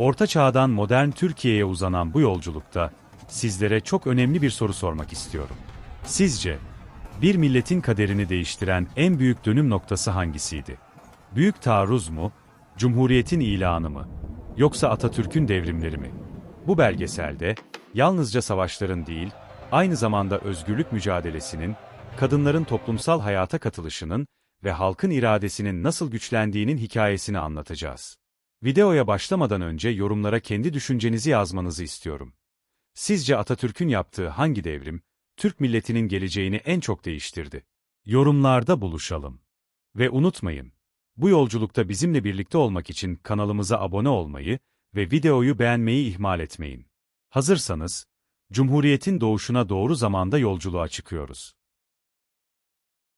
Orta Çağ'dan modern Türkiye'ye uzanan bu yolculukta sizlere çok önemli bir soru sormak istiyorum. Sizce bir milletin kaderini değiştiren en büyük dönüm noktası hangisiydi? Büyük taarruz mu, Cumhuriyet'in ilanı mı, yoksa Atatürk'ün devrimleri mi? Bu belgeselde yalnızca savaşların değil, aynı zamanda özgürlük mücadelesinin, kadınların toplumsal hayata katılışının ve halkın iradesinin nasıl güçlendiğinin hikayesini anlatacağız. Videoya başlamadan önce yorumlara kendi düşüncenizi yazmanızı istiyorum. Sizce Atatürk'ün yaptığı hangi devrim, Türk milletinin geleceğini en çok değiştirdi? Yorumlarda buluşalım. Ve unutmayın, bu yolculukta bizimle birlikte olmak için kanalımıza abone olmayı ve videoyu beğenmeyi ihmal etmeyin. Hazırsanız, Cumhuriyet'in doğuşuna doğru zamanda yolculuğa çıkıyoruz.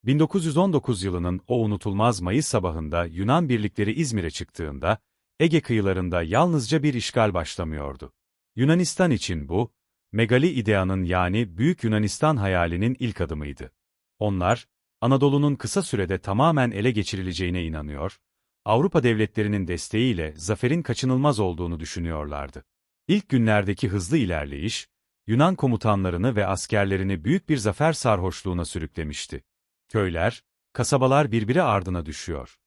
1919 yılının o unutulmaz Mayıs sabahında Yunan birlikleri İzmir'e çıktığında, Ege kıyılarında yalnızca bir işgal başlamıyordu. Yunanistan için bu, Megali ideanın yani Büyük Yunanistan hayalinin ilk adımıydı. Onlar, Anadolu'nun kısa sürede tamamen ele geçirileceğine inanıyor, Avrupa devletlerinin desteğiyle zaferin kaçınılmaz olduğunu düşünüyorlardı. İlk günlerdeki hızlı ilerleyiş, Yunan komutanlarını ve askerlerini büyük bir zafer sarhoşluğuna sürüklemişti. Köyler, kasabalar birbiri ardına düşüyor.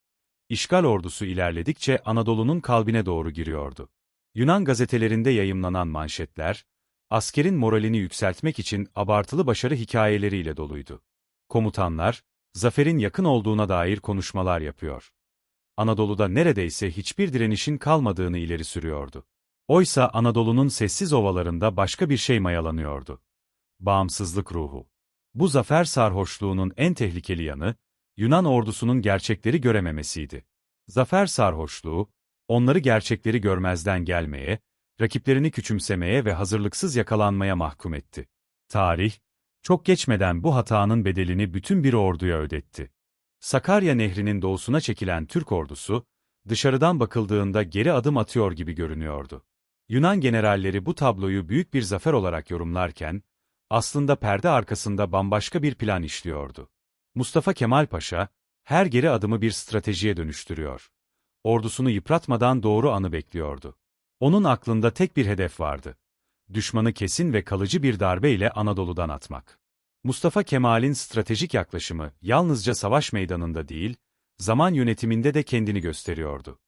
İşgal ordusu ilerledikçe Anadolu'nun kalbine doğru giriyordu. Yunan gazetelerinde yayımlanan manşetler, askerin moralini yükseltmek için abartılı başarı hikayeleriyle doluydu. Komutanlar, zaferin yakın olduğuna dair konuşmalar yapıyor. Anadolu'da neredeyse hiçbir direnişin kalmadığını ileri sürüyordu. Oysa Anadolu'nun sessiz ovalarında başka bir şey mayalanıyordu. Bağımsızlık ruhu. Bu zafer sarhoşluğunun en tehlikeli yanı, Yunan ordusunun gerçekleri görememesiydi. Zafer sarhoşluğu, onları gerçekleri görmezden gelmeye, rakiplerini küçümsemeye ve hazırlıksız yakalanmaya mahkum etti. Tarih, çok geçmeden bu hatanın bedelini bütün bir orduya ödetti. Sakarya Nehri'nin doğusuna çekilen Türk ordusu, dışarıdan bakıldığında geri adım atıyor gibi görünüyordu. Yunan generalleri bu tabloyu büyük bir zafer olarak yorumlarken, aslında perde arkasında bambaşka bir plan işliyordu. Mustafa Kemal Paşa, her geri adımı bir stratejiye dönüştürüyor. Ordusunu yıpratmadan doğru anı bekliyordu. Onun aklında tek bir hedef vardı. Düşmanı kesin ve kalıcı bir darbe ile Anadolu'dan atmak. Mustafa Kemal'in stratejik yaklaşımı yalnızca savaş meydanında değil, zaman yönetiminde de kendini gösteriyordu.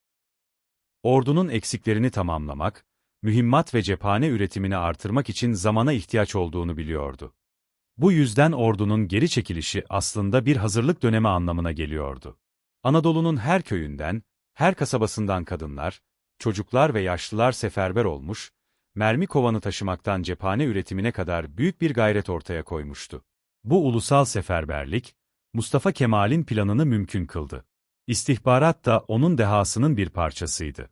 Ordunun eksiklerini tamamlamak, mühimmat ve cephane üretimini artırmak için zamana ihtiyaç olduğunu biliyordu. Bu yüzden ordunun geri çekilişi aslında bir hazırlık dönemi anlamına geliyordu. Anadolu'nun her köyünden, her kasabasından kadınlar, çocuklar ve yaşlılar seferber olmuş, mermi kovanı taşımaktan cephane üretimine kadar büyük bir gayret ortaya koymuştu. Bu ulusal seferberlik, Mustafa Kemal'in planını mümkün kıldı. İstihbarat da onun dehasının bir parçasıydı.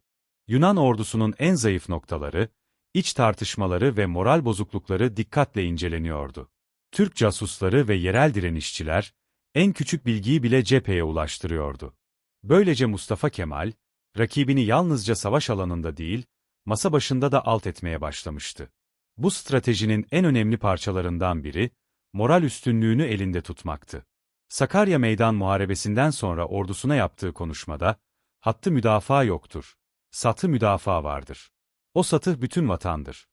Yunan ordusunun en zayıf noktaları, iç tartışmaları ve moral bozuklukları dikkatle inceleniyordu. Türk casusları ve yerel direnişçiler, en küçük bilgiyi bile cepheye ulaştırıyordu. Böylece Mustafa Kemal, rakibini yalnızca savaş alanında değil, masa başında da alt etmeye başlamıştı. Bu stratejinin en önemli parçalarından biri, moral üstünlüğünü elinde tutmaktı. Sakarya Meydan Muharebesi'nden sonra ordusuna yaptığı konuşmada, hattı müdafaa yoktur, satı müdafaa vardır. O satı bütün vatandır.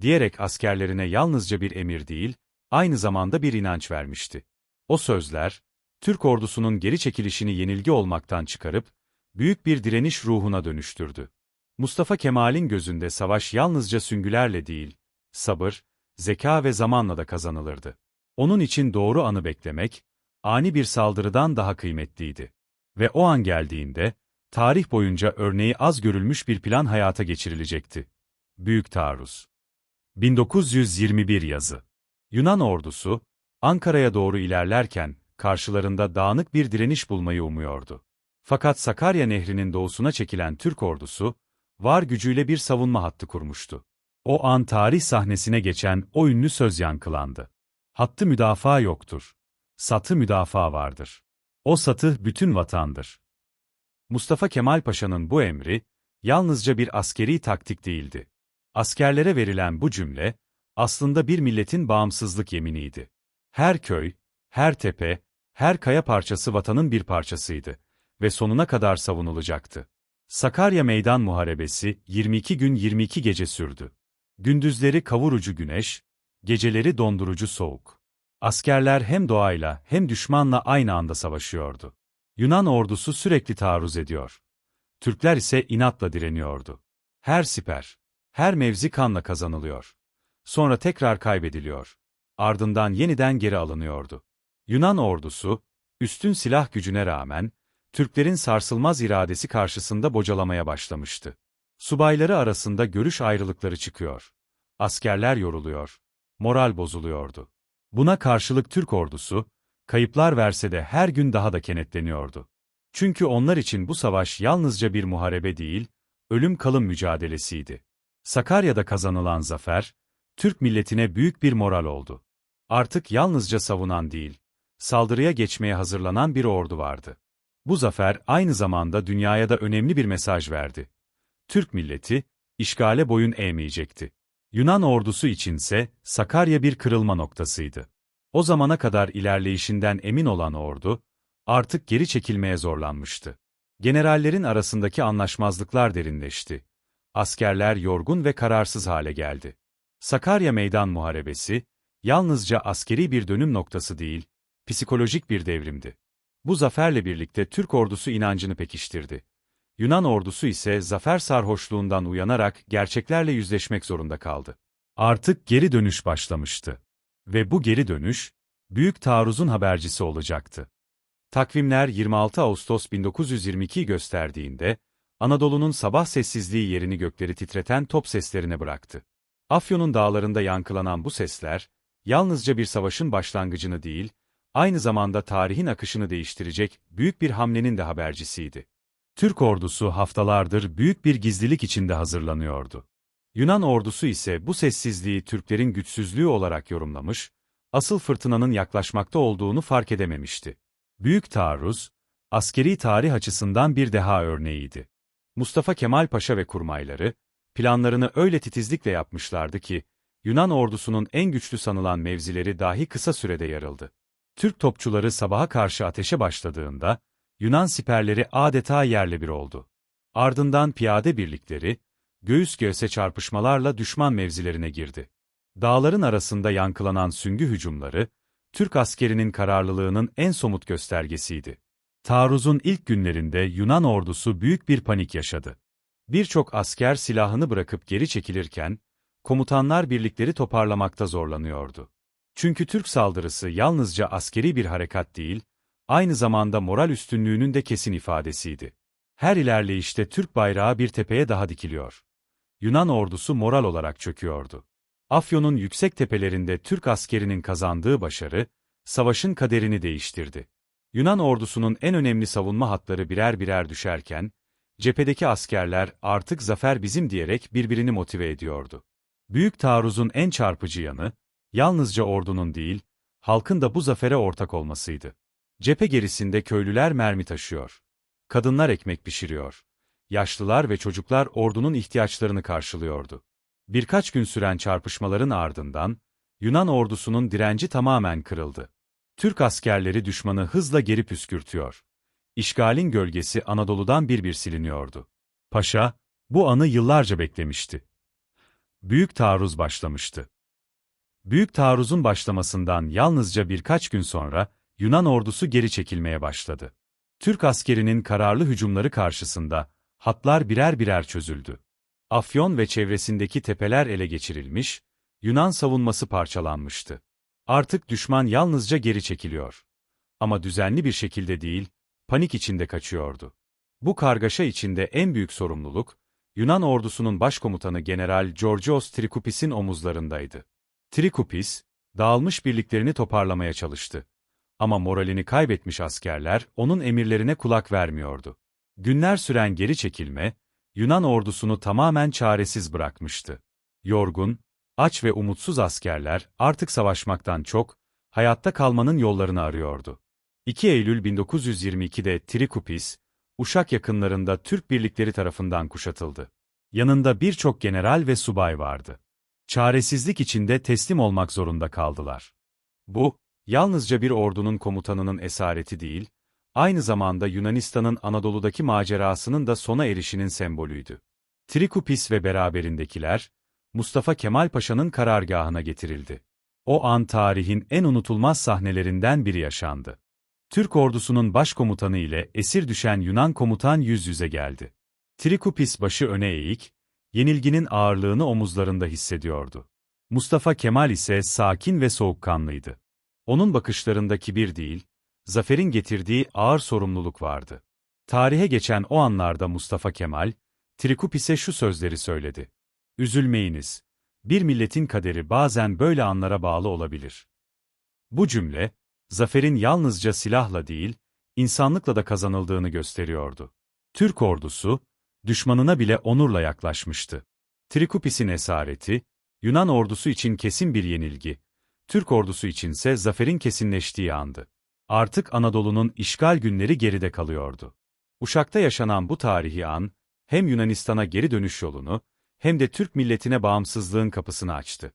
Diyerek askerlerine yalnızca bir emir değil, aynı zamanda bir inanç vermişti. O sözler, Türk ordusunun geri çekilişini yenilgi olmaktan çıkarıp, büyük bir direniş ruhuna dönüştürdü. Mustafa Kemal'in gözünde savaş yalnızca süngülerle değil, sabır, zeka ve zamanla da kazanılırdı. Onun için doğru anı beklemek, ani bir saldırıdan daha kıymetliydi. Ve o an geldiğinde, tarih boyunca örneği az görülmüş bir plan hayata geçirilecekti. Büyük Taarruz 1921 yazı Yunan ordusu, Ankara'ya doğru ilerlerken, karşılarında dağınık bir direniş bulmayı umuyordu. Fakat Sakarya Nehri'nin doğusuna çekilen Türk ordusu, var gücüyle bir savunma hattı kurmuştu. O an tarih sahnesine geçen o ünlü söz yankılandı. Hattı müdafaa yoktur. Satı müdafaa vardır. O satı bütün vatandır. Mustafa Kemal Paşa'nın bu emri, yalnızca bir askeri taktik değildi. Askerlere verilen bu cümle, aslında bir milletin bağımsızlık yeminiydi. Her köy, her tepe, her kaya parçası vatanın bir parçasıydı ve sonuna kadar savunulacaktı. Sakarya Meydan Muharebesi 22 gün 22 gece sürdü. Gündüzleri kavurucu güneş, geceleri dondurucu soğuk. Askerler hem doğayla hem düşmanla aynı anda savaşıyordu. Yunan ordusu sürekli taarruz ediyor. Türkler ise inatla direniyordu. Her siper, her mevzi kanla kazanılıyor. Sonra tekrar kaybediliyor. Ardından yeniden geri alınıyordu. Yunan ordusu, üstün silah gücüne rağmen, Türklerin sarsılmaz iradesi karşısında bocalamaya başlamıştı. Subayları arasında görüş ayrılıkları çıkıyor. Askerler yoruluyor. Moral bozuluyordu. Buna karşılık Türk ordusu, kayıplar verse de her gün daha da kenetleniyordu. Çünkü onlar için bu savaş yalnızca bir muharebe değil, ölüm kalım mücadelesiydi. Sakarya'da kazanılan zafer, Türk milletine büyük bir moral oldu. Artık yalnızca savunan değil, saldırıya geçmeye hazırlanan bir ordu vardı. Bu zafer aynı zamanda dünyaya da önemli bir mesaj verdi. Türk milleti, işgale boyun eğmeyecekti. Yunan ordusu içinse Sakarya bir kırılma noktasıydı. O zamana kadar ilerleyişinden emin olan ordu, artık geri çekilmeye zorlanmıştı. Generallerin arasındaki anlaşmazlıklar derinleşti. Askerler yorgun ve kararsız hale geldi. Sakarya Meydan Muharebesi, yalnızca askeri bir dönüm noktası değil, psikolojik bir devrimdi. Bu zaferle birlikte Türk ordusu inancını pekiştirdi. Yunan ordusu ise zafer sarhoşluğundan uyanarak gerçeklerle yüzleşmek zorunda kaldı. Artık geri dönüş başlamıştı. Ve bu geri dönüş, büyük taarruzun habercisi olacaktı. Takvimler 26 Ağustos 1922'yi gösterdiğinde, Anadolu'nun sabah sessizliği yerini gökleri titreten top seslerine bıraktı. Afyon'un dağlarında yankılanan bu sesler, yalnızca bir savaşın başlangıcını değil, aynı zamanda tarihin akışını değiştirecek büyük bir hamlenin de habercisiydi. Türk ordusu haftalardır büyük bir gizlilik içinde hazırlanıyordu. Yunan ordusu ise bu sessizliği Türklerin güçsüzlüğü olarak yorumlamış, asıl fırtınanın yaklaşmakta olduğunu fark edememişti. Büyük taarruz, askeri tarih açısından bir deha örneğiydi. Mustafa Kemal Paşa ve kurmayları, planlarını öyle titizlikle yapmışlardı ki, Yunan ordusunun en güçlü sanılan mevzileri dahi kısa sürede yarıldı. Türk topçuları sabaha karşı ateşe başladığında, Yunan siperleri adeta yerle bir oldu. Ardından piyade birlikleri, göğüs göğüse çarpışmalarla düşman mevzilerine girdi. Dağların arasında yankılanan süngü hücumları, Türk askerinin kararlılığının en somut göstergesiydi. Taarruzun ilk günlerinde Yunan ordusu büyük bir panik yaşadı. Birçok asker silahını bırakıp geri çekilirken, komutanlar birlikleri toparlamakta zorlanıyordu. Çünkü Türk saldırısı yalnızca askeri bir harekat değil, aynı zamanda moral üstünlüğünün de kesin ifadesiydi. Her ilerleyişte Türk bayrağı bir tepeye daha dikiliyor. Yunan ordusu moral olarak çöküyordu. Afyon'un yüksek tepelerinde Türk askerinin kazandığı başarı, savaşın kaderini değiştirdi. Yunan ordusunun en önemli savunma hatları birer birer düşerken, cephedeki askerler artık zafer bizim diyerek birbirini motive ediyordu. Büyük taarruzun en çarpıcı yanı, yalnızca ordunun değil, halkın da bu zafere ortak olmasıydı. Cephe gerisinde köylüler mermi taşıyor. Kadınlar ekmek pişiriyor. Yaşlılar ve çocuklar ordunun ihtiyaçlarını karşılıyordu. Birkaç gün süren çarpışmaların ardından, Yunan ordusunun direnci tamamen kırıldı. Türk askerleri düşmanı hızla geri püskürtüyor. İşgalin gölgesi Anadolu'dan bir bir siliniyordu. Paşa, bu anı yıllarca beklemişti. Büyük taarruz başlamıştı. Büyük taarruzun başlamasından yalnızca birkaç gün sonra, Yunan ordusu geri çekilmeye başladı. Türk askerinin kararlı hücumları karşısında, hatlar birer birer çözüldü. Afyon ve çevresindeki tepeler ele geçirilmiş, Yunan savunması parçalanmıştı. Artık düşman yalnızca geri çekiliyor. Ama düzenli bir şekilde değil, panik içinde kaçıyordu. Bu kargaşa içinde en büyük sorumluluk, Yunan ordusunun başkomutanı General Georgios Trikouppis'in omuzlarındaydı. Trikoupis, dağılmış birliklerini toparlamaya çalıştı. Ama moralini kaybetmiş askerler onun emirlerine kulak vermiyordu. Günler süren geri çekilme, Yunan ordusunu tamamen çaresiz bırakmıştı. Yorgun, aç ve umutsuz askerler artık savaşmaktan çok, hayatta kalmanın yollarını arıyordu. 2 Eylül 1922'de Trikoupis, Uşak yakınlarında Türk birlikleri tarafından kuşatıldı. Yanında birçok general ve subay vardı. Çaresizlik içinde teslim olmak zorunda kaldılar. Bu, yalnızca bir ordunun komutanının esareti değil, aynı zamanda Yunanistan'ın Anadolu'daki macerasının da sona erişinin sembolüydü. Trikupis ve beraberindekiler, Mustafa Kemal Paşa'nın karargahına getirildi. O an tarihin en unutulmaz sahnelerinden biri yaşandı. Türk ordusunun başkomutanı ile esir düşen Yunan komutan yüz yüze geldi. Trikupis başı öne eğik, yenilginin ağırlığını omuzlarında hissediyordu. Mustafa Kemal ise sakin ve soğukkanlıydı. Onun bakışlarında kibir değil, zaferin getirdiği ağır sorumluluk vardı. Tarihe geçen o anlarda Mustafa Kemal, Trikupis'e şu sözleri söyledi. Üzülmeyiniz. Bir milletin kaderi bazen böyle anlara bağlı olabilir. Bu cümle, zaferin yalnızca silahla değil, insanlıkla da kazanıldığını gösteriyordu. Türk ordusu, düşmanına bile onurla yaklaşmıştı. Trikupis'in esareti, Yunan ordusu için kesin bir yenilgi, Türk ordusu içinse zaferin kesinleştiği andı. Artık Anadolu'nun işgal günleri geride kalıyordu. Uşak'ta yaşanan bu tarihi an, hem Yunanistan'a geri dönüş yolunu, hem de Türk milletine bağımsızlığın kapısını açtı.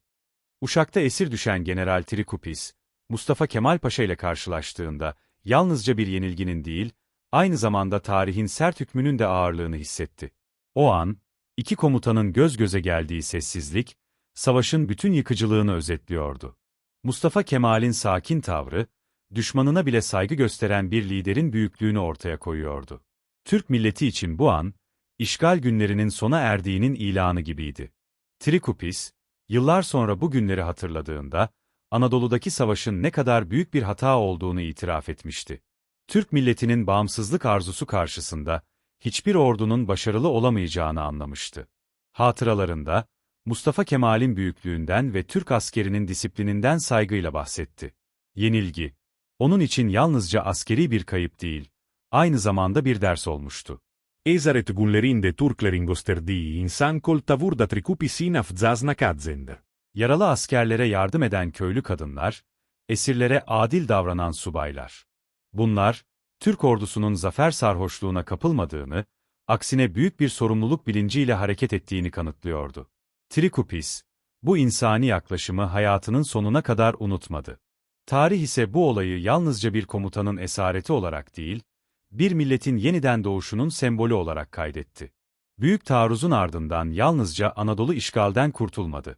Uşak'ta esir düşen General Trikupis, Mustafa Kemal Paşa ile karşılaştığında, yalnızca bir yenilginin değil, aynı zamanda tarihin sert hükmünün de ağırlığını hissetti. O an, iki komutanın göz göze geldiği sessizlik, savaşın bütün yıkıcılığını özetliyordu. Mustafa Kemal'in sakin tavrı, düşmanına bile saygı gösteren bir liderin büyüklüğünü ortaya koyuyordu. Türk milleti için bu an, işgal günlerinin sona erdiğinin ilanı gibiydi. Trikupis, yıllar sonra bu günleri hatırladığında, Anadolu'daki savaşın ne kadar büyük bir hata olduğunu itiraf etmişti. Türk milletinin bağımsızlık arzusu karşısında, hiçbir ordunun başarılı olamayacağını anlamıştı. Hatıralarında, Mustafa Kemal'in büyüklüğünden ve Türk askerinin disiplininden saygıyla bahsetti. Yenilgi, onun için yalnızca askeri bir kayıp değil, aynı zamanda bir ders olmuştu. Esaret gullerinde turklerin gösterdiği insan kol tavur da trikupi sinaf zazna kadzend. Yaralı askerlere yardım eden köylü kadınlar, esirlere adil davranan subaylar. Bunlar, Türk ordusunun zafer sarhoşluğuna kapılmadığını, aksine büyük bir sorumluluk bilinciyle hareket ettiğini kanıtlıyordu. Trikupis, bu insani yaklaşımı hayatının sonuna kadar unutmadı. Tarih ise bu olayı yalnızca bir komutanın esareti olarak değil, bir milletin yeniden doğuşunun sembolü olarak kaydetti. Büyük taarruzun ardından yalnızca Anadolu işgalden kurtulmadı.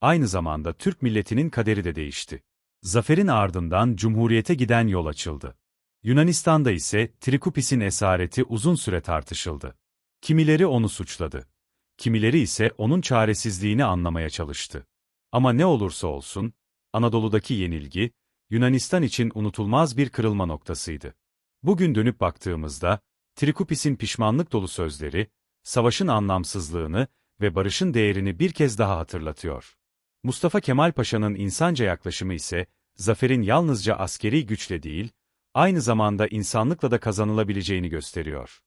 Aynı zamanda Türk milletinin kaderi de değişti. Zaferin ardından Cumhuriyete giden yol açıldı. Yunanistan'da ise Trikupis'in esareti uzun süre tartışıldı. Kimileri onu suçladı. Kimileri ise onun çaresizliğini anlamaya çalıştı. Ama ne olursa olsun, Anadolu'daki yenilgi, Yunanistan için unutulmaz bir kırılma noktasıydı. Bugün dönüp baktığımızda, Trikupis'in pişmanlık dolu sözleri, savaşın anlamsızlığını ve barışın değerini bir kez daha hatırlatıyor. Mustafa Kemal Paşa'nın insanca yaklaşımı ise, zaferin yalnızca askeri güçle değil, aynı zamanda insanlıkla da kazanılabileceğini gösteriyor.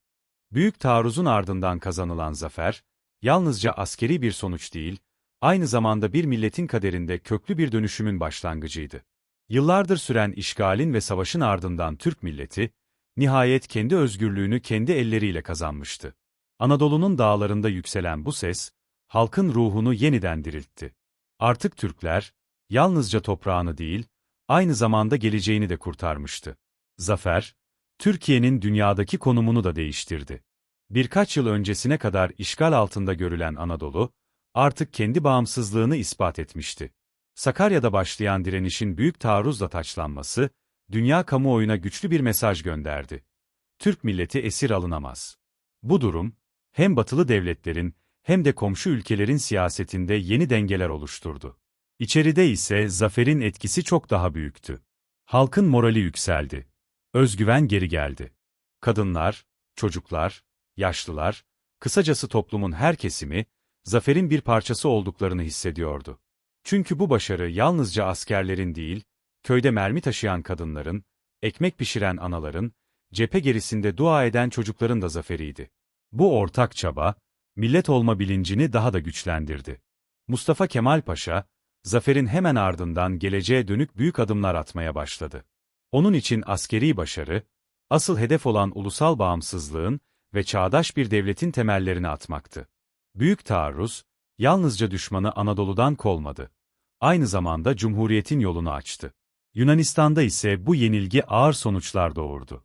Büyük taarruzun ardından kazanılan zafer, yalnızca askeri bir sonuç değil, aynı zamanda bir milletin kaderinde köklü bir dönüşümün başlangıcıydı. Yıllardır süren işgalin ve savaşın ardından Türk milleti, nihayet kendi özgürlüğünü kendi elleriyle kazanmıştı. Anadolu'nun dağlarında yükselen bu ses, halkın ruhunu yeniden diriltti. Artık Türkler, yalnızca toprağını değil, aynı zamanda geleceğini de kurtarmıştı. Zafer, Türkiye'nin dünyadaki konumunu da değiştirdi. Birkaç yıl öncesine kadar işgal altında görülen Anadolu, artık kendi bağımsızlığını ispat etmişti. Sakarya'da başlayan direnişin büyük taarruzla taçlanması, dünya kamuoyuna güçlü bir mesaj gönderdi. Türk milleti esir alınamaz. Bu durum, hem batılı devletlerin hem de komşu ülkelerin siyasetinde yeni dengeler oluşturdu. İçeride ise zaferin etkisi çok daha büyüktü. Halkın morali yükseldi. Özgüven geri geldi. Kadınlar, çocuklar, yaşlılar, kısacası toplumun her kesimi, zaferin bir parçası olduklarını hissediyordu. Çünkü bu başarı yalnızca askerlerin değil, köyde mermi taşıyan kadınların, ekmek pişiren anaların, cephe gerisinde dua eden çocukların da zaferiydi. Bu ortak çaba, millet olma bilincini daha da güçlendirdi. Mustafa Kemal Paşa, zaferin hemen ardından geleceğe dönük büyük adımlar atmaya başladı. Onun için askeri başarı, asıl hedef olan ulusal bağımsızlığın ve çağdaş bir devletin temellerini atmaktı. Büyük taarruz, yalnızca düşmanı Anadolu'dan kolmadı. Aynı zamanda Cumhuriyet'in yolunu açtı. Yunanistan'da ise bu yenilgi ağır sonuçlar doğurdu.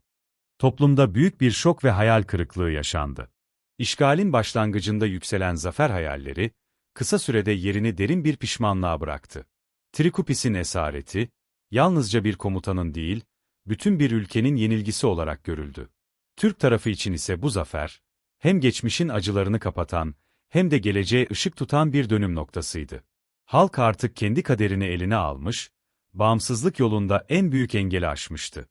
Toplumda büyük bir şok ve hayal kırıklığı yaşandı. İşgalin başlangıcında yükselen zafer hayalleri, kısa sürede yerini derin bir pişmanlığa bıraktı. Trikupis'in esareti, yalnızca bir komutanın değil, bütün bir ülkenin yenilgisi olarak görüldü. Türk tarafı için ise bu zafer, hem geçmişin acılarını kapatan, hem de geleceğe ışık tutan bir dönüm noktasıydı. Halk artık kendi kaderini eline almış, bağımsızlık yolunda en büyük engeli aşmıştı.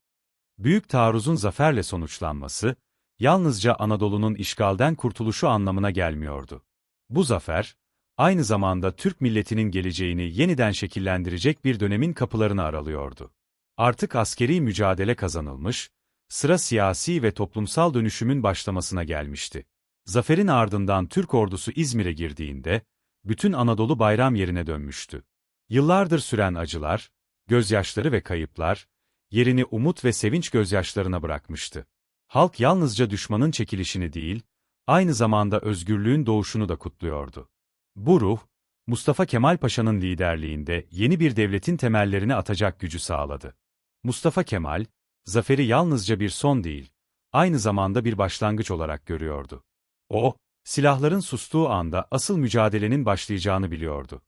Büyük taarruzun zaferle sonuçlanması, yalnızca Anadolu'nun işgalden kurtuluşu anlamına gelmiyordu. Bu zafer, aynı zamanda Türk milletinin geleceğini yeniden şekillendirecek bir dönemin kapılarını aralıyordu. Artık askeri mücadele kazanılmış, sıra siyasi ve toplumsal dönüşümün başlamasına gelmişti. Zaferin ardından Türk ordusu İzmir'e girdiğinde, bütün Anadolu bayram yerine dönmüştü. Yıllardır süren acılar, gözyaşları ve kayıplar, yerini umut ve sevinç gözyaşlarına bırakmıştı. Halk yalnızca düşmanın çekilişini değil, aynı zamanda özgürlüğün doğuşunu da kutluyordu. Bu ruh, Mustafa Kemal Paşa'nın liderliğinde yeni bir devletin temellerini atacak gücü sağladı. Mustafa Kemal, zaferi yalnızca bir son değil, aynı zamanda bir başlangıç olarak görüyordu. O, silahların sustuğu anda asıl mücadelenin başlayacağını biliyordu.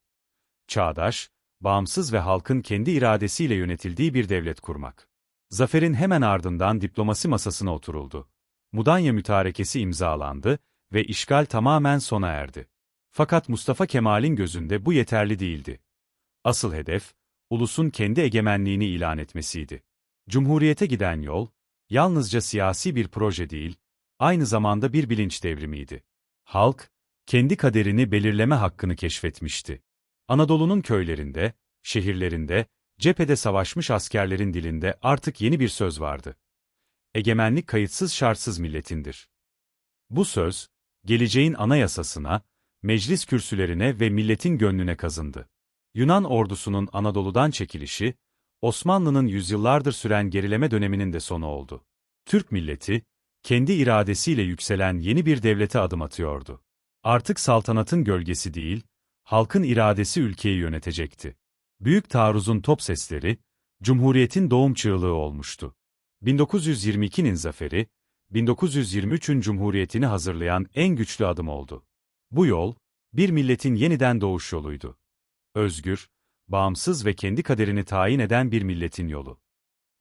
Çağdaş, bağımsız ve halkın kendi iradesiyle yönetildiği bir devlet kurmak. Zaferin hemen ardından diplomasi masasına oturuldu. Mudanya Mütarekesi imzalandı ve işgal tamamen sona erdi. Fakat Mustafa Kemal'in gözünde bu yeterli değildi. Asıl hedef, ulusun kendi egemenliğini ilan etmesiydi. Cumhuriyete giden yol, yalnızca siyasi bir proje değil, aynı zamanda bir bilinç devrimiydi. Halk, kendi kaderini belirleme hakkını keşfetmişti. Anadolu'nun köylerinde, şehirlerinde, cephede savaşmış askerlerin dilinde artık yeni bir söz vardı. Egemenlik kayıtsız şartsız milletindir. Bu söz, geleceğin anayasasına, meclis kürsülerine ve milletin gönlüne kazındı. Yunan ordusunun Anadolu'dan çekilişi, Osmanlı'nın yüzyıllardır süren gerileme döneminin de sonu oldu. Türk milleti, kendi iradesiyle yükselen yeni bir devlete adım atıyordu. Artık saltanatın gölgesi değil, halkın iradesi ülkeyi yönetecekti. Büyük taarruzun top sesleri, Cumhuriyet'in doğum çığlığı olmuştu. 1922'nin zaferi, 1923'ün Cumhuriyetini hazırlayan en güçlü adım oldu. Bu yol, bir milletin yeniden doğuş yoluydu. Özgür, bağımsız ve kendi kaderini tayin eden bir milletin yolu.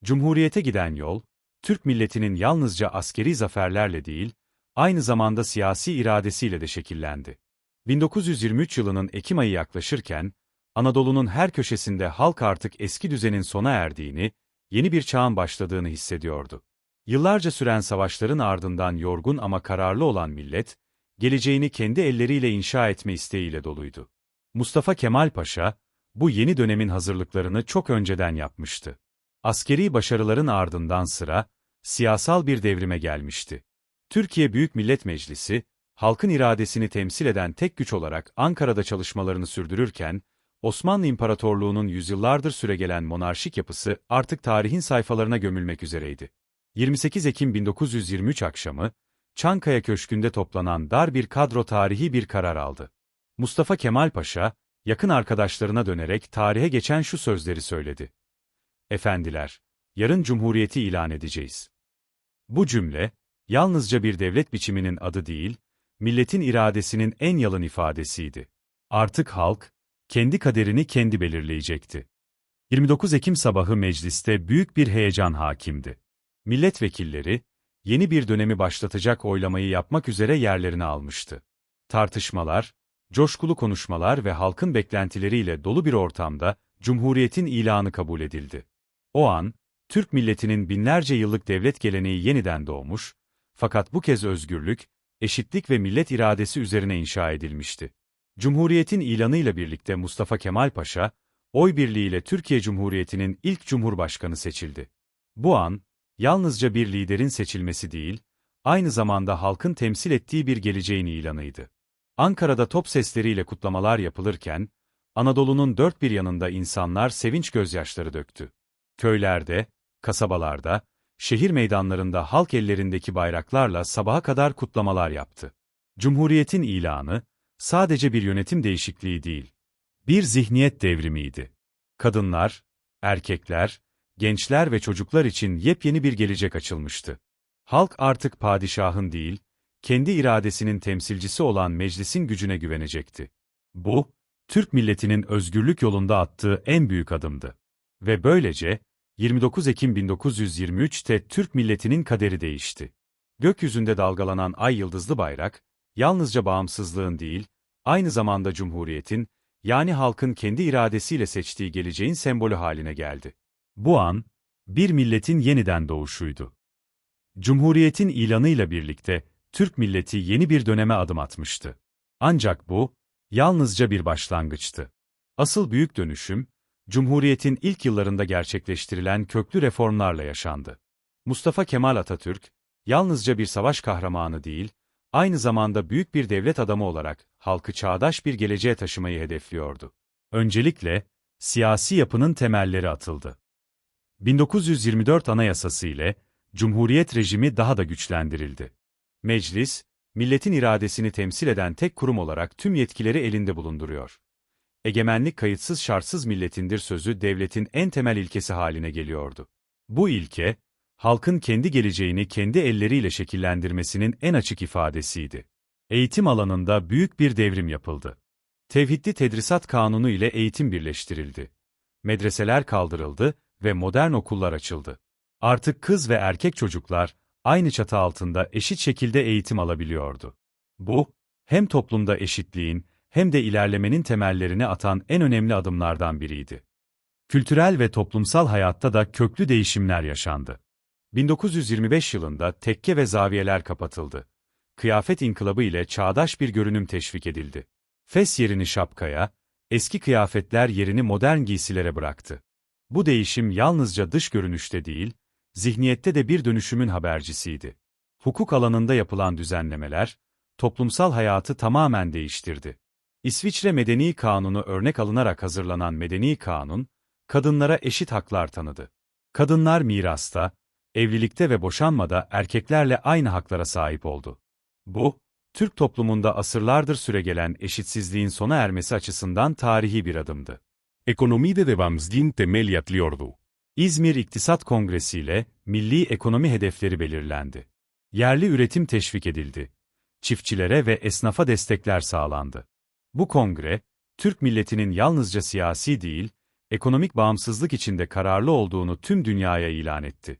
Cumhuriyete giden yol, Türk milletinin yalnızca askeri zaferlerle değil, aynı zamanda siyasi iradesiyle de şekillendi. 1923 yılının Ekim ayı yaklaşırken, Anadolu'nun her köşesinde halk artık eski düzenin sona erdiğini, yeni bir çağın başladığını hissediyordu. Yıllarca süren savaşların ardından yorgun ama kararlı olan millet, geleceğini kendi elleriyle inşa etme isteğiyle doluydu. Mustafa Kemal Paşa, bu yeni dönemin hazırlıklarını çok önceden yapmıştı. Askeri başarıların ardından sıra, siyasal bir devrime gelmişti. Türkiye Büyük Millet Meclisi, halkın iradesini temsil eden tek güç olarak Ankara'da çalışmalarını sürdürürken, Osmanlı İmparatorluğu'nun yüzyıllardır süregelen monarşik yapısı artık tarihin sayfalarına gömülmek üzereydi. 28 Ekim 1923 akşamı, Çankaya Köşkü'nde toplanan dar bir kadro tarihi bir karar aldı. Mustafa Kemal Paşa, yakın arkadaşlarına dönerek tarihe geçen şu sözleri söyledi. Efendiler, yarın Cumhuriyeti ilan edeceğiz. Bu cümle, yalnızca bir devlet biçiminin adı değil, milletin iradesinin en yalın ifadesiydi. Artık halk, kendi kaderini kendi belirleyecekti. 29 Ekim sabahı mecliste büyük bir heyecan hakimdi. Milletvekilleri, yeni bir dönemi başlatacak oylamayı yapmak üzere yerlerini almıştı. Tartışmalar, coşkulu konuşmalar ve halkın beklentileriyle dolu bir ortamda, Cumhuriyet'in ilanı kabul edildi. O an, Türk milletinin binlerce yıllık devlet geleneği yeniden doğmuş, fakat bu kez özgürlük, eşitlik ve millet iradesi üzerine inşa edilmişti. Cumhuriyetin ilanıyla birlikte Mustafa Kemal Paşa, oy birliğiyle Türkiye Cumhuriyeti'nin ilk cumhurbaşkanı seçildi. Bu an, yalnızca bir liderin seçilmesi değil, aynı zamanda halkın temsil ettiği bir geleceğin ilanıydı. Ankara'da top sesleriyle kutlamalar yapılırken, Anadolu'nun dört bir yanında insanlar sevinç gözyaşları döktü. Köylerde, kasabalarda, şehir meydanlarında halk ellerindeki bayraklarla sabaha kadar kutlamalar yaptı. Cumhuriyetin ilanı, sadece bir yönetim değişikliği değil, bir zihniyet devrimiydi. Kadınlar, erkekler, gençler ve çocuklar için yepyeni bir gelecek açılmıştı. Halk artık padişahın değil, kendi iradesinin temsilcisi olan meclisin gücüne güvenecekti. Bu, Türk milletinin özgürlük yolunda attığı en büyük adımdı. Ve böylece, 29 Ekim 1923'te Türk milletinin kaderi değişti. Gökyüzünde dalgalanan ay yıldızlı bayrak, yalnızca bağımsızlığın değil, aynı zamanda cumhuriyetin, yani halkın kendi iradesiyle seçtiği geleceğin sembolü haline geldi. Bu an, bir milletin yeniden doğuşuydu. Cumhuriyetin ilanıyla birlikte, Türk milleti yeni bir döneme adım atmıştı. Ancak bu, yalnızca bir başlangıçtı. Asıl büyük dönüşüm, Cumhuriyetin ilk yıllarında gerçekleştirilen köklü reformlarla yaşandı. Mustafa Kemal Atatürk, yalnızca bir savaş kahramanı değil, aynı zamanda büyük bir devlet adamı olarak halkı çağdaş bir geleceğe taşımayı hedefliyordu. Öncelikle, siyasi yapının temelleri atıldı. 1924 Anayasası ile Cumhuriyet rejimi daha da güçlendirildi. Meclis, milletin iradesini temsil eden tek kurum olarak tüm yetkileri elinde bulunduruyor. Egemenlik kayıtsız şartsız milletindir sözü devletin en temel ilkesi haline geliyordu. Bu ilke, halkın kendi geleceğini kendi elleriyle şekillendirmesinin en açık ifadesiydi. Eğitim alanında büyük bir devrim yapıldı. Tevhidli Tedrisat Kanunu ile eğitim birleştirildi. Medreseler kaldırıldı ve modern okullar açıldı. Artık kız ve erkek çocuklar aynı çatı altında eşit şekilde eğitim alabiliyordu. Bu, hem toplumda eşitliğin hem de ilerlemenin temellerini atan en önemli adımlardan biriydi. Kültürel ve toplumsal hayatta da köklü değişimler yaşandı. 1925 yılında tekke ve zaviyeler kapatıldı. Kıyafet inkılabı ile çağdaş bir görünüm teşvik edildi. Fes yerini şapkaya, eski kıyafetler yerini modern giysilere bıraktı. Bu değişim yalnızca dış görünüşte değil, zihniyette de bir dönüşümün habercisiydi. Hukuk alanında yapılan düzenlemeler, toplumsal hayatı tamamen değiştirdi. İsviçre Medeni Kanunu örnek alınarak hazırlanan Medeni Kanun, kadınlara eşit haklar tanıdı. Kadınlar mirasta, evlilikte ve boşanmada erkeklerle aynı haklara sahip oldu. Bu, Türk toplumunda asırlardır süregelen eşitsizliğin sona ermesi açısından tarihi bir adımdı. Ekonomide devamsdin temeli atlıyordu. İzmir İktisat Kongresi ile milli ekonomi hedefleri belirlendi. Yerli üretim teşvik edildi. Çiftçilere ve esnafa destekler sağlandı. Bu kongre, Türk milletinin yalnızca siyasi değil, ekonomik bağımsızlık içinde kararlı olduğunu tüm dünyaya ilan etti.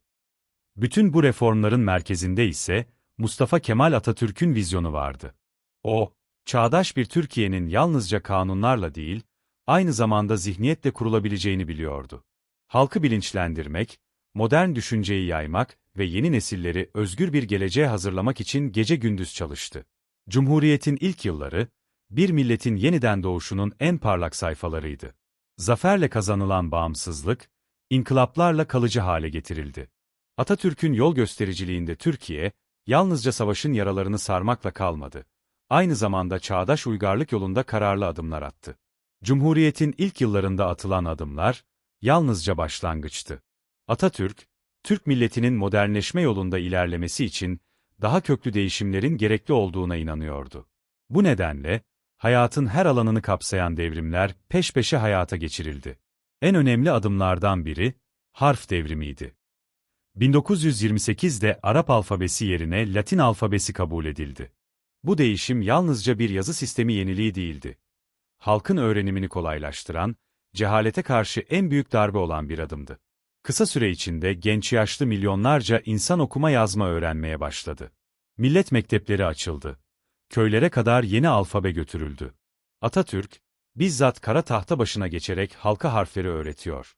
Bütün bu reformların merkezinde ise Mustafa Kemal Atatürk'ün vizyonu vardı. O, çağdaş bir Türkiye'nin yalnızca kanunlarla değil, aynı zamanda zihniyetle kurulabileceğini biliyordu. Halkı bilinçlendirmek, modern düşünceyi yaymak ve yeni nesilleri özgür bir geleceğe hazırlamak için gece gündüz çalıştı. Cumhuriyetin ilk yılları, bir milletin yeniden doğuşunun en parlak sayfalarıydı. Zaferle kazanılan bağımsızlık, inkılaplarla kalıcı hale getirildi. Atatürk'ün yol göstericiliğinde Türkiye, yalnızca savaşın yaralarını sarmakla kalmadı. Aynı zamanda çağdaş uygarlık yolunda kararlı adımlar attı. Cumhuriyetin ilk yıllarında atılan adımlar, yalnızca başlangıçtı. Atatürk, Türk milletinin modernleşme yolunda ilerlemesi için, daha köklü değişimlerin gerekli olduğuna inanıyordu. Bu nedenle, hayatın her alanını kapsayan devrimler peş peşe hayata geçirildi. En önemli adımlardan biri, harf devrimiydi. 1928'de Arap alfabesi yerine Latin alfabesi kabul edildi. Bu değişim yalnızca bir yazı sistemi yeniliği değildi. Halkın öğrenimini kolaylaştıran, cehalete karşı en büyük darbe olan bir adımdı. Kısa süre içinde genç yaşlı milyonlarca insan okuma yazma öğrenmeye başladı. Millet mektepleri açıldı. Köylere kadar yeni alfabe götürüldü. Atatürk, bizzat kara tahta başına geçerek halka harfleri öğretiyor.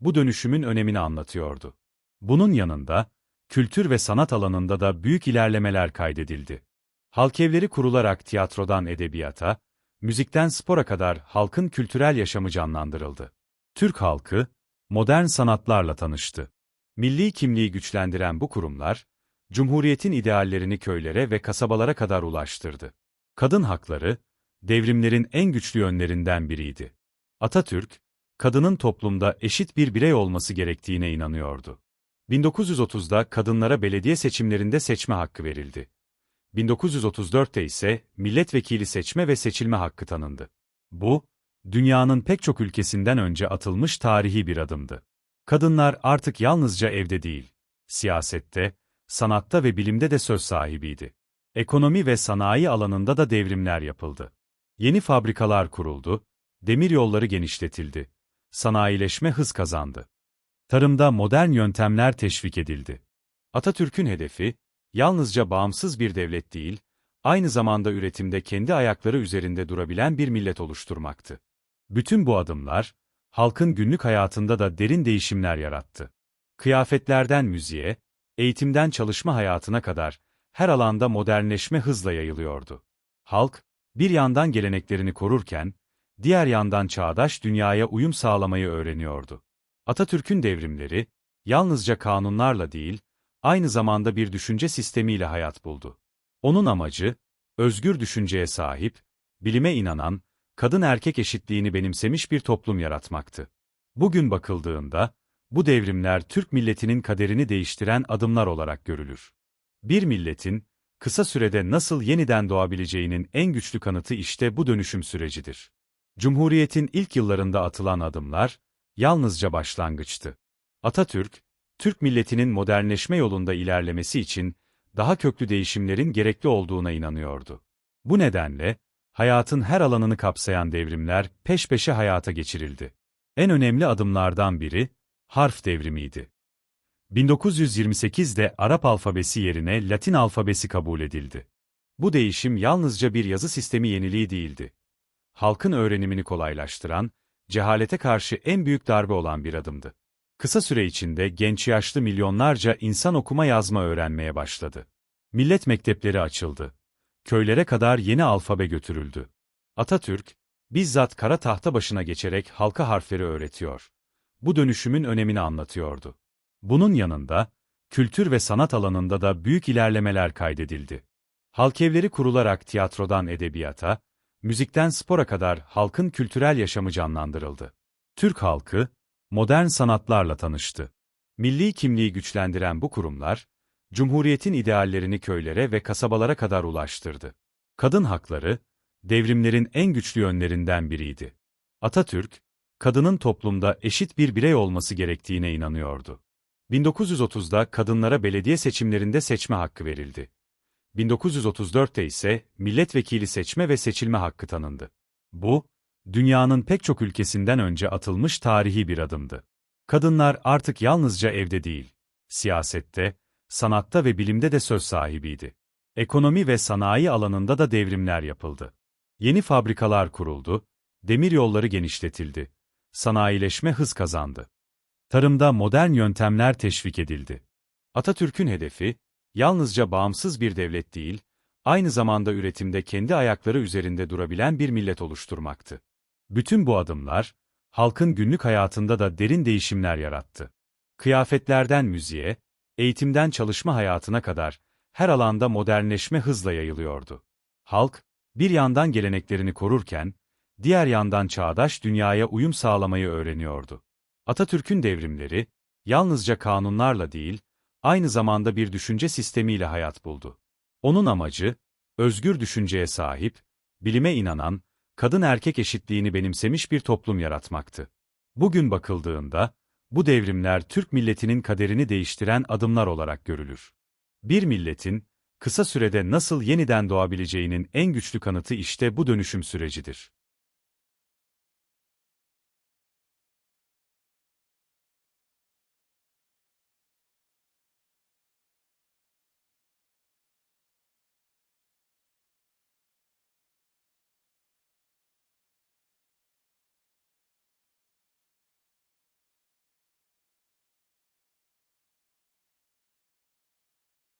Bu dönüşümün önemini anlatıyordu. Bunun yanında, kültür ve sanat alanında da büyük ilerlemeler kaydedildi. Halkevleri kurularak tiyatrodan edebiyata, müzikten spora kadar halkın kültürel yaşamı canlandırıldı. Türk halkı, modern sanatlarla tanıştı. Milli kimliği güçlendiren bu kurumlar, Cumhuriyetin ideallerini köylere ve kasabalara kadar ulaştırdı. Kadın hakları, devrimlerin en güçlü yönlerinden biriydi. Atatürk, kadının toplumda eşit bir birey olması gerektiğine inanıyordu. 1930'da kadınlara belediye seçimlerinde seçme hakkı verildi. 1934'te ise milletvekili seçme ve seçilme hakkı tanındı. Bu, dünyanın pek çok ülkesinden önce atılmış tarihi bir adımdı. Kadınlar artık yalnızca evde değil, siyasette, sanatta ve bilimde de söz sahibiydi. Ekonomi ve sanayi alanında da devrimler yapıldı. Yeni fabrikalar kuruldu, demir yolları genişletildi, sanayileşme hız kazandı. Tarımda modern yöntemler teşvik edildi. Atatürk'ün hedefi, yalnızca bağımsız bir devlet değil, aynı zamanda üretimde kendi ayakları üzerinde durabilen bir millet oluşturmaktı. Bütün bu adımlar, halkın günlük hayatında da derin değişimler yarattı. Kıyafetlerden müziğe, eğitimden çalışma hayatına kadar, her alanda modernleşme hızla yayılıyordu. Halk, bir yandan geleneklerini korurken, diğer yandan çağdaş dünyaya uyum sağlamayı öğreniyordu. Atatürk'ün devrimleri, yalnızca kanunlarla değil, aynı zamanda bir düşünce sistemiyle hayat buldu. Onun amacı, özgür düşünceye sahip, bilime inanan, kadın-erkek eşitliğini benimsemiş bir toplum yaratmaktı. Bugün bakıldığında, bu devrimler Türk milletinin kaderini değiştiren adımlar olarak görülür. Bir milletin, kısa sürede nasıl yeniden doğabileceğinin en güçlü kanıtı işte bu dönüşüm sürecidir. Cumhuriyetin ilk yıllarında atılan adımlar, yalnızca başlangıçtı. Atatürk, Türk milletinin modernleşme yolunda ilerlemesi için, daha köklü değişimlerin gerekli olduğuna inanıyordu. Bu nedenle, hayatın her alanını kapsayan devrimler peş peşe hayata geçirildi. En önemli adımlardan biri, harf devrimiydi. 1928'de Arap alfabesi yerine Latin alfabesi kabul edildi. Bu değişim yalnızca bir yazı sistemi yeniliği değildi. Halkın öğrenimini kolaylaştıran, cehalete karşı en büyük darbe olan bir adımdı. Kısa süre içinde genç yaşlı milyonlarca insan okuma yazma öğrenmeye başladı. Millet mektepleri açıldı. Köylere kadar yeni alfabe götürüldü. Atatürk, bizzat kara tahta başına geçerek halka harfleri öğretiyor. Bu dönüşümün önemini anlatıyordu. Bunun yanında, kültür ve sanat alanında da büyük ilerlemeler kaydedildi. Halkevleri kurularak tiyatrodan edebiyata, müzikten spora kadar halkın kültürel yaşamı canlandırıldı. Türk halkı, modern sanatlarla tanıştı. Milli kimliği güçlendiren bu kurumlar, Cumhuriyetin ideallerini köylere ve kasabalara kadar ulaştırdı. Kadın hakları, devrimlerin en güçlü yönlerinden biriydi. Atatürk, kadının toplumda eşit bir birey olması gerektiğine inanıyordu. 1930'da kadınlara belediye seçimlerinde seçme hakkı verildi. 1934'te ise milletvekili seçme ve seçilme hakkı tanındı. Bu, dünyanın pek çok ülkesinden önce atılmış tarihi bir adımdı. Kadınlar artık yalnızca evde değil, siyasette, sanatta ve bilimde de söz sahibiydi. Ekonomi ve sanayi alanında da devrimler yapıldı. Yeni fabrikalar kuruldu, demir yolları genişletildi, sanayileşme hız kazandı. Tarımda modern yöntemler teşvik edildi. Atatürk'ün hedefi, yalnızca bağımsız bir devlet değil, aynı zamanda üretimde kendi ayakları üzerinde durabilen bir millet oluşturmaktı. Bütün bu adımlar, halkın günlük hayatında da derin değişimler yarattı. Kıyafetlerden müziğe, eğitimden çalışma hayatına kadar, her alanda modernleşme hızla yayılıyordu. Halk, bir yandan geleneklerini korurken, diğer yandan çağdaş dünyaya uyum sağlamayı öğreniyordu. Atatürk'ün devrimleri, yalnızca kanunlarla değil, aynı zamanda bir düşünce sistemiyle hayat buldu. Onun amacı, özgür düşünceye sahip, bilime inanan, kadın-erkek eşitliğini benimsemiş bir toplum yaratmaktı. Bugün bakıldığında, bu devrimler Türk milletinin kaderini değiştiren adımlar olarak görülür. Bir milletin, kısa sürede nasıl yeniden doğabileceğinin en güçlü kanıtı işte bu dönüşüm sürecidir.